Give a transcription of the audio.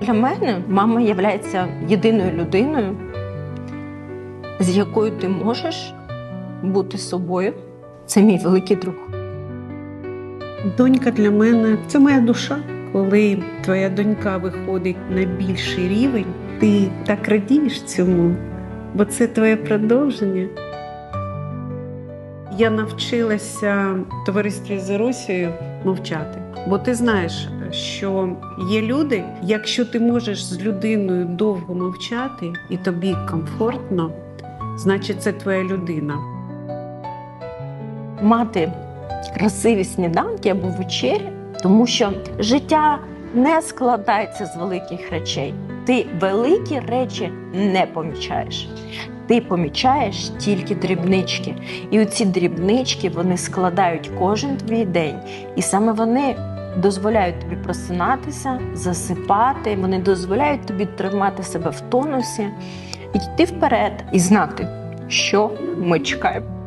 Для мене мама є єдиною людиною, з якою ти можеш бути собою. Це мій великий друг. Донька для мене це моя душа. Коли твоя донька виходить на більший рівень, ти так радієш цьому, бо це твоє продовження. Я навчилася в товаристві з Росією мовчати. Бо ти знаєш, що є люди, якщо ти можеш з людиною довго мовчати і тобі комфортно, значить це твоя людина. Мати красиві сніданки або вечері, тому що життя не складається з великих речей. Ти великі речі не помічаєш. Ти помічаєш тільки дрібнички. І оці дрібнички вони складають кожен твій день. І саме вони дозволяють тобі просинатися, засипати, вони дозволяють тобі тримати себе в тонусі, йти вперед і знати, що ми чекаємо.